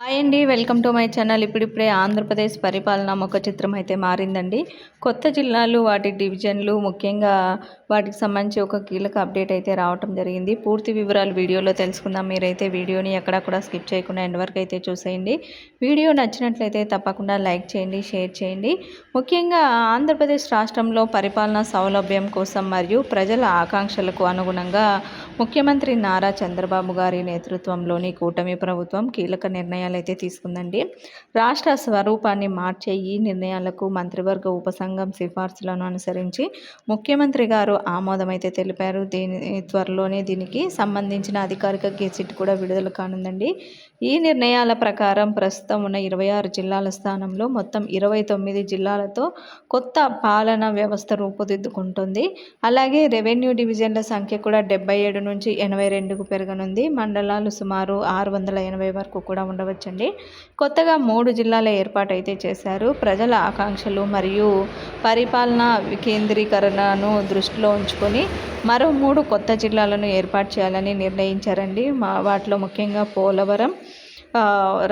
Hi అండి welcome to my channel. ఇప్పుడిప్పుడే ఆంధ్రప్రదేశ్ పరిపాలన ముఖ చిత్రం అయితే మారిందండి. కొత్త జిల్లాలు వాటి డివిజన్లు ముఖ్యంగా వాటికి సంబంధించి ఒక కీలక అప్డేట్ అయితే రావటం జరిగింది. పూర్తి వివరాలు వీడియోలో తెలుసుకుందాం. మీరైతే వీడియోని ఎక్కడా కూడా స్కిప్ చేయకుండా ఎండ్ వరకు అయితే చూసేయండి. వీడియో నచ్చినట్లయితే తప్పకుండా లైక్ చేయండి షేర్ చేయండి. ముఖ్యంగా ఆంధ్రప్రదేశ్ రాష్ట్రంలో పరిపాలన సౌలభ్యం కోసం మరియు ప్రజల ఆకాంక్షలకు అనుగుణంగా ముఖ్యమంత్రి నారా చంద్రబాబు గారి నేతృత్వంలోని కూటమి ప్రభుత్వం కీలక నిర్ణయాలు అయితే తీసుకుందండి. రాష్ట్ర స్వరూపాన్ని మార్చే ఈ నిర్ణయాలకు మంత్రివర్గ ఉపసంఘం సిఫార్సులను అనుసరించి ముఖ్యమంత్రి గారు ఆమోదమైతే తెలిపారు. దీని త్వరలోనే దీనికి సంబంధించిన అధికారిక గెజిట్ కూడా విడుదల కానుందండి. ఈ నిర్ణయాల ప్రకారం ప్రస్తుతం ఉన్న ఇరవై ఆరు జిల్లాల స్థానంలో మొత్తం ఇరవై తొమ్మిది జిల్లాలతో కొత్త పాలనా వ్యవస్థ రూపుదిద్దుకుంటుంది. అలాగే రెవెన్యూ డివిజన్ల సంఖ్య కూడా డెబ్బై ఏడు నుంచి ఎనభై రెండుకు పెరగనుంది. మండలాలు సుమారు ఆరు వందల ఎనభై వరకు కూడా ఉండవచ్చండి. కొత్తగా మూడు జిల్లాల ఏర్పాటు అయితే చేశారు. ప్రజల ఆకాంక్షలు మరియు పరిపాలన వికేంద్రీకరణను దృష్టిలో ఉంచుకొని మరో మూడు కొత్త జిల్లాలను ఏర్పాటు చేయాలని నిర్ణయించారండి. మా వాటిలో ముఖ్యంగా పోలవరం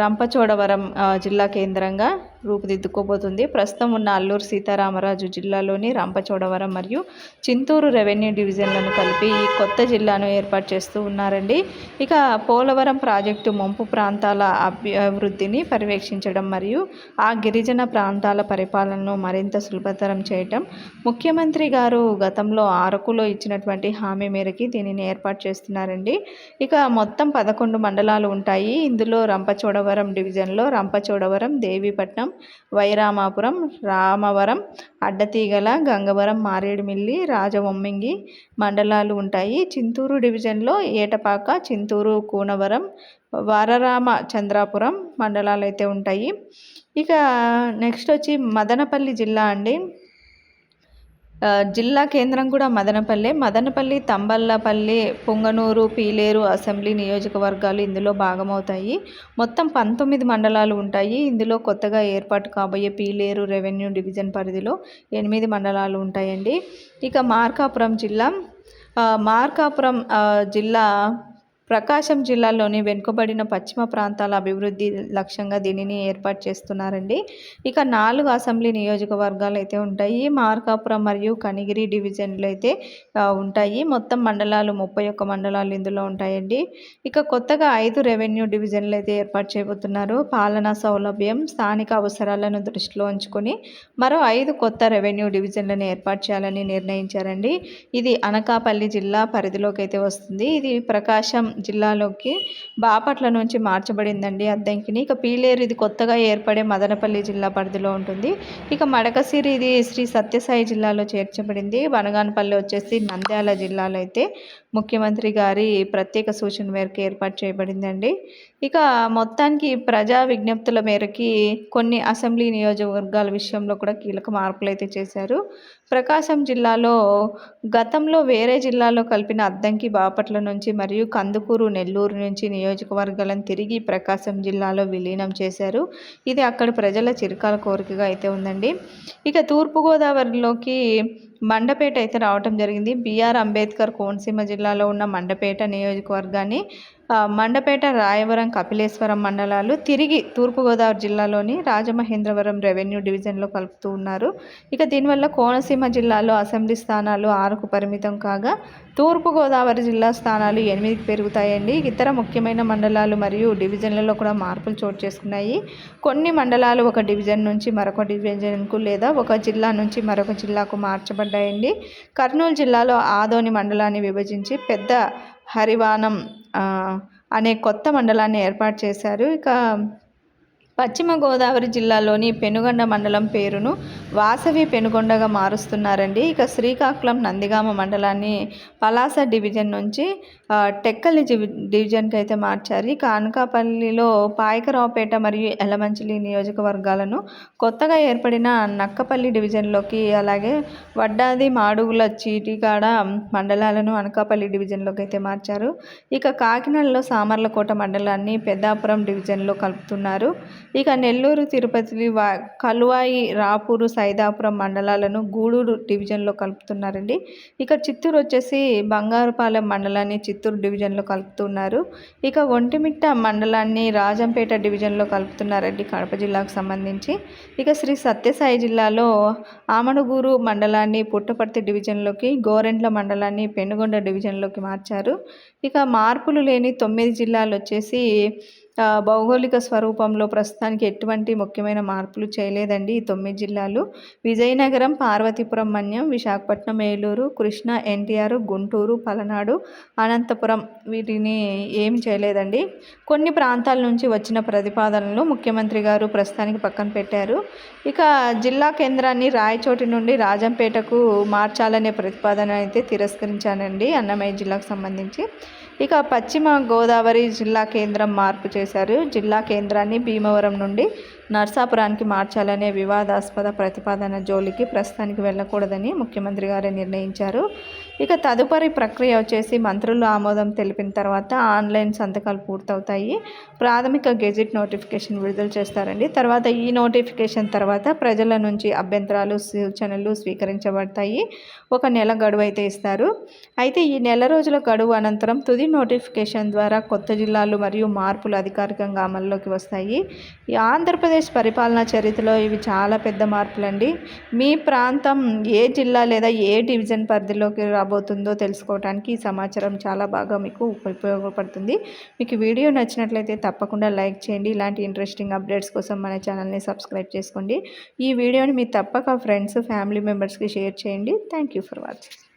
రంపచోడవరం జిల్లా కేంద్రంగా రూపుదిద్దుకోబోతుంది. ప్రస్తుతం ఉన్న అల్లూరు సీతారామరాజు జిల్లాలోని రంపచోడవరం మరియు చింతూరు రెవెన్యూ డివిజన్లను కలిపి ఈ కొత్త జిల్లాను ఏర్పాటు చేస్తూ ఉన్నారండి. ఇక పోలవరం ప్రాజెక్టు ముంపు ప్రాంతాల అభివృద్ధిని పర్యవేక్షించడం మరియు ఆ గిరిజన ప్రాంతాల పరిపాలనను మరింత సులభతరం చేయటం ముఖ్యమంత్రి గారు గతంలో ఆరకులో ఇచ్చినటువంటి హామీ మేరకి దీనిని ఏర్పాటు చేస్తున్నారండి. ఇక మొత్తం పదకొండు మండలాలు ఉంటాయి. ఇందులో రంపచోడవరం డివిజన్లో రంపచోడవరం దేవీపట్నం వైరామాపురం రామవరం అడ్డతీగల గంగవరం మారేడుమిల్లి రాజవొమ్మింగి మండలాలు ఉంటాయి. చింతూరు డివిజన్లో ఏటపాక చింతూరు కూనవరం వరరామ చంద్రాపురం మండలాలు అయితే ఉంటాయి. ఇక నెక్స్ట్ వచ్చి మదనపల్లి జిల్లా అండి. జిల్లా కేంద్రం కూడా మదనపల్లె. మదనపల్లి తంబల్లపల్లి పొంగనూరు పీలేరు అసెంబ్లీ నియోజకవర్గాలు ఇందులో భాగమవుతాయి. మొత్తం పంతొమ్మిది మండలాలు ఉంటాయి. ఇందులో కొత్తగా ఏర్పాటు కాబోయే పీలేరు రెవెన్యూ డివిజన్ పరిధిలో ఎనిమిది మండలాలు ఉంటాయండి. ఇక మార్కాపురం జిల్లా. మార్కాపురం జిల్లా ప్రకాశం జిల్లాలోని వెనుకబడిన పశ్చిమ ప్రాంతాల అభివృద్ధి లక్ష్యంగా దీనిని ఏర్పాటు చేస్తున్నారండి. ఇక నాలుగు అసెంబ్లీ నియోజకవర్గాలు అయితే ఉంటాయి. మార్కాపురం మరియు కనిగిరి డివిజన్లు అయితే ఉంటాయి. మొత్తం మండలాలు ముప్పై ఒక్క మండలాలు ఇందులో ఉంటాయండి. ఇక కొత్తగా ఐదు రెవెన్యూ డివిజన్లు అయితే ఏర్పాటు చేయబోతున్నారు. పాలనా సౌలభ్యం స్థానిక అవసరాలను దృష్టిలో ఉంచుకొని మరో ఐదు కొత్త రెవెన్యూ డివిజన్లను ఏర్పాటు చేయాలని నిర్ణయించారండి. ఇది అనకాపల్లి జిల్లా పరిధిలోకి అయితే వస్తుంది. ఇది ప్రకాశం జిల్లాలోకి బాపట్ల నుంచి మార్చబడిందండి అద్దంకిని. ఇక పీలేరు ఇది కొత్తగా ఏర్పడే మదనపల్లి జిల్లా పరిధిలో ఉంటుంది. ఇక మడకసిరి ఇది శ్రీ సత్యసాయి జిల్లాలో చేర్చబడింది. వనగానపల్లి వచ్చేసి నంద్యాల జిల్లాలో అయితే ముఖ్యమంత్రి గారి ప్రత్యేక సూచన మేరకు ఏర్పాటు చేయబడిందండి. ఇక మొత్తానికి ప్రజా విజ్ఞప్తుల మేరకి కొన్ని అసెంబ్లీ నియోజకవర్గాల విషయంలో కూడా కీలక మార్పులు అయితే చేశారు. ప్రకాశం జిల్లాలో గతంలో వేరే జిల్లాలో కలిపిన అద్దంకి బాపట్ల నుంచి మరియు కందుకూరు నెల్లూరు నుంచి నియోజకవర్గాలను తిరిగి ప్రకాశం జిల్లాలో విలీనం చేశారు. ఇది అక్కడ ప్రజల చిరకాల కోరికగా అయితే ఉందండి. ఇక తూర్పుగోదావరిలోకి మండపేట అయితే రావటం జరిగింది. బిఆర్ అంబేద్కర్ కోనసీమ జిల్లాలో ఉన్న మండపేట నియోజకవర్గాన్ని మండపేట రాయవరం కపిలేశ్వరం మండలాలు తిరిగి తూర్పుగోదావరి జిల్లాలోని రాజమహేంద్రవరం రెవెన్యూ డివిజన్లో కలుపుతూ ఉన్నారు. ఇక దీనివల్ల కోనసీమ జిల్లాలో అసెంబ్లీ స్థానాలు ఆరుకు పరిమితం కాగా తూర్పుగోదావరి జిల్లా స్థానాలు ఎనిమిదికి పెరుగుతాయండి. ఇతర ముఖ్యమైన మండలాలు మరియు డివిజన్లలో కూడా మార్పులు చోటు చేసుకున్నాయి. కొన్ని మండలాలు ఒక డివిజన్ నుంచి మరొక డివిజన్కు లేదా ఒక జిల్లా నుంచి మరొక జిల్లాకు మార్చబడ్డాయండి. కర్నూలు జిల్లాలో ఆదోని మండలాన్ని విభజించి పెద్ద హరివానం అనే కొత్త మండలాన్ని ఏర్పాటు చేశారు. ఇక పశ్చిమ గోదావరి జిల్లాలోని పెనుగొండ మండలం పేరును వాసవి పెనుగొండగా మారుస్తున్నారండి. ఇక శ్రీకాకుళం నందిగామ మండలాన్ని పలాస డివిజన్ నుంచి టెక్కలి డివిజన్కి అయితే మార్చారు. ఇక అనకాపల్లిలో పాయకరావుపేట మరియు ఎలమంచిలి నియోజకవర్గాలను కొత్తగా ఏర్పడిన నక్కపల్లి డివిజన్లోకి అలాగే వడ్డాది మాడుగుల చీటికాడ మండలాలను అనకాపల్లి డివిజన్లోకి అయితే మార్చారు. ఇక కాకినాడలో సామర్లకోట మండలాన్ని పెద్దాపురం డివిజన్లో కలుపుతున్నారు. ఇక నెల్లూరు తిరుపతి కలువాయి రాపూరు సైదాపురం మండలాలను గూడూరు డివిజన్లో కలుపుతున్నారండి. ఇక చిత్తూరు వచ్చేసి బంగారుపాలెం మండలాన్ని చిత్తూరు డివిజన్లో కలుపుతున్నారు. ఇక ఒంటిమిట్ట మండలాన్ని రాజంపేట డివిజన్లో కలుపుతున్నారండి కడప జిల్లాకు సంబంధించి. ఇక శ్రీ సత్యసాయి జిల్లాలో ఆమడుగూరు మండలాన్ని పుట్టపర్తి డివిజన్లోకి గోరెంట్ల మండలాన్ని పెనుగొండ డివిజన్లోకి మార్చారు. ఇక మార్పులు లేని తొమ్మిది జిల్లాలు వచ్చేసి భౌగోళిక స్వరూపంలో ప్రస్తుతానికి ఎటువంటి ముఖ్యమైన మార్పులు చేయలేదండి ఈ తొమ్మిది జిల్లాలు. విజయనగరం పార్వతీపురం మన్యం విశాఖపట్నం ఏలూరు కృష్ణ ఎన్టీఆర్ గుంటూరు పలనాడు అనంతపురం వీటిని ఏం చేయలేదండి. కొన్ని ప్రాంతాల నుంచి వచ్చిన ప్రతిపాదనలు ముఖ్యమంత్రి గారు ప్రస్తుతానికి పక్కన పెట్టారు. ఇక జిల్లా కేంద్రాన్ని రాయచోటి నుండి రాజంపేటకు మార్చాలనే ప్రతిపాదన అయితే తిరస్కరించానండి అన్నమయ్య జిల్లాకు సంబంధించి. ఇక పశ్చిమ గోదావరి జిల్లా కేంద్రం మార్పు చేసి చేశారు. జిల్లా కేంద్రాన్ని భీమవరం నుండి నర్సాపురానికి మార్చాలనే వివాదాస్పద ప్రతిపాదన జోలికి ప్రస్తుతానికి వెళ్ళకూడదని ముఖ్యమంత్రి గారు నిర్ణయించారు. ఇక తదుపరి ప్రక్రియ వచ్చేసి మంత్రులు ఆమోదం తెలిపిన తర్వాత ఆన్లైన్ సంతకాలు పూర్తవుతాయి. ప్రాథమిక గెజిట్ నోటిఫికేషన్ విడుదల చేస్తారండి. తర్వాత ఈ నోటిఫికేషన్ తర్వాత ప్రజల నుంచి అభ్యంతరాలు సూచనలు స్వీకరించబడతాయి. ఒక నెల గడువు అయితే ఇస్తారు. అయితే ఈ నెల రోజుల గడువు అనంతరం తుది నోటిఫికేషన్ ద్వారా కొత్త జిల్లాలు మరియు మార్పులు అధికారికంగా అమల్లోకి వస్తాయి. ఈ ఆంధ్రప్రదేశ్ పరిపాలనా చరిత్రలో ఇవి చాలా పెద్ద మార్పులండి. మీ ప్రాంతం ఏ జిల్లా లేదా ఏ డివిజన్ పరిధిలోకి రా రాబోతుందో తెలుసుకోవడానికి ఈ సమాచారం చాలా బాగా మీకు ఉపయోగపడుతుంది. మీకు వీడియో నచ్చినట్లయితే తప్పకుండా లైక్ చేయండి. ఇలాంటి ఇంట్రెస్టింగ్ అప్డేట్స్ కోసం మన ఛానల్ని సబ్స్క్రైబ్ చేసుకోండి. ఈ వీడియోని మీ తప్పక ఫ్రెండ్స్ ఫ్యామిలీ మెంబర్స్కి షేర్ చేయండి. Thank you for watching.